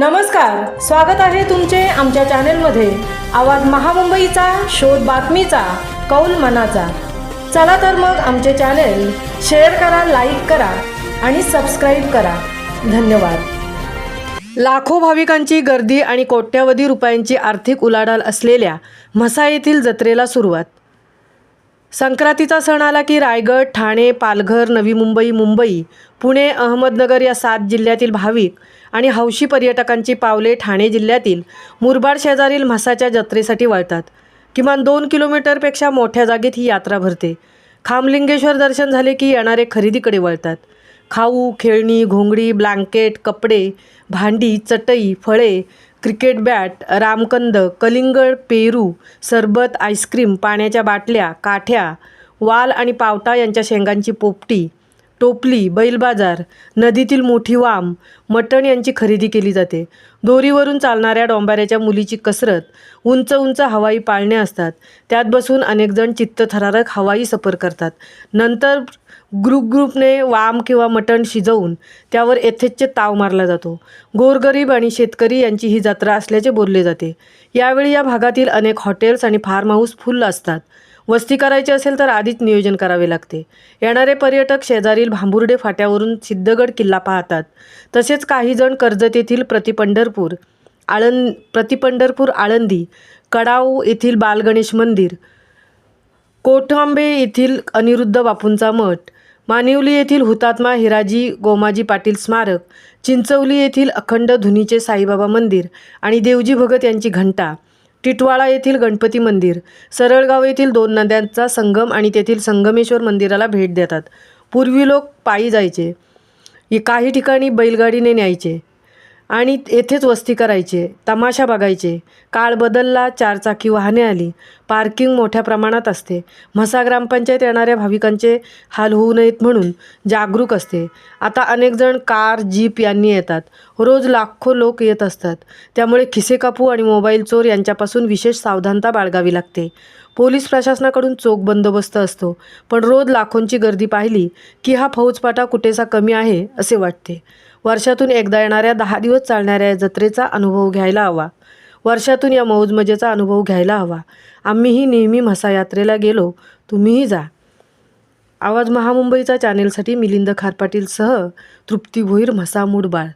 नमस्कार स्वागत आहे तुमचे आमच्या चॅनेलमध्ये. आवाज महामुंबईचा शोध बातमीचा कौल मनाचा. चला तर मग आमचे चॅनेल शेअर करा लाईक करा आणि सबस्क्राईब करा. धन्यवाद. लाखो भाविकांची गर्दी आणि कोट्यवधी रुपयांची आर्थिक उलाढाल असलेल्या म्हसा येथील जत्रेला सुरुवात. संक्रांतीचा सण आला की रायगड ठाणे पालघर नवी मुंबई मुंबई पुणे अहमदनगर या सात जिल्ह्यातील भाविक आणि हौशी पर्यटकांची पावले ठाणे जिल्ह्यातील मुरबाड शेजारील म्हसाच्या जत्रेसाठी वळतात. किमान दोन किलोमीटरपेक्षा मोठ्या जागेत ही यात्रा भरते. खामलिंगेश्वर दर्शन झाले की येणारे खरेदीकडे वळतात. खाऊ खेळणी घोंगडी ब्लँकेट कपडे भांडी चटई फळे क्रिकेट बॅट रामकंद कलिंगड पेरू सरबत आईस्क्रीम पाण्याच्या बाटल्या काठ्या वाल आणि पावटा यांच्या शेंगांची पोपटी टोपली बैल बाजार नदीतील मोठी वाम मटण यांची खरेदी केली जाते. दोरीवरून चालणाऱ्या डोंबाऱ्याच्या मुलीची कसरत उंच उंच हवाई पाळणे असतात. त्यात बसून अनेकजण चित्तथरारक हवाई सफर करतात. नंतर ग्रुप ग्रुपने वाम किंवा मटण शिजवून त्यावर यथेच्छ ताव मारला जातो. गोरगरीब आणि शेतकरी यांची ही जत्रा असल्याचे बोलले जाते. यावेळी या भागातील अनेक हॉटेल्स आणि फार्म हाऊस फुल्ल असतात. वस्ती करायची असेल तर आधीच नियोजन करावे लागते. येणारे पर्यटक शेजारील भांबुर्डे फाट्यावरून सिद्धगड किल्ला पाहतात. तसेच काही जण कर्जत येथील प्रतिपंढरपूर आळंद प्रतिपंढरपूर आळंदी कडाऊ येथील बालगणेश मंदिर कोठांबे येथील अनिरुद्ध बापूंचा मठ मानिवली येथील हुतात्मा हिराजी गोमाजी पाटील स्मारक चिंचवली येथील अखंड धुनीचे साईबाबा मंदिर आणि देवजी भगत यांची घंटा टिटवाळा येथील गणपती मंदिर सरळगाव येथील दोन नद्यांचा संगम आणि तेथील संगमेश्वर मंदिराला भेट देतात. पूर्वी लोक पायी जायचे. काही ठिकाणी बैलगाडीने न्यायचे. आणि येथेच वस्ती करायचे तमाशा बघायचे. काळ बदलला चारचाकी वाहने आली. पार्किंग मोठ्या प्रमाणात असते. म्हसा ग्रामपंचायत येणाऱ्या भाविकांचे हाल होऊ नयेत म्हणून जागरूक असते. आता अनेकजण कार जीप यांनी येतात. रोज लाखो लोक येत असतात. त्यामुळे खिसे कापू आणि मोबाईल चोर यांच्यापासून विशेष सावधानता बाळगावी लागते. पोलीस प्रशासनाकडून चोख बंदोबस्त असतो. पण रोज लाखोंची गर्दी पाहिली की हा फौजपाटा कुठेसा कमी आहे असे वाटते. वर्षातून एकदा येणाऱ्या दहा दिवस चालणाऱ्या या जत्रेचा अनुभव घ्यायला हवा. वर्षातून या मौजमजेचा अनुभव घ्यायला हवा. आम्हीही नेहमी म्हसा यात्रेला गेलो. तुम्हीही जा. आवाज महामुंबईचा चॅनेलसाठी मिलिंद खारपाटीलसह तृप्ती भोईर म्हसा मुडबाळ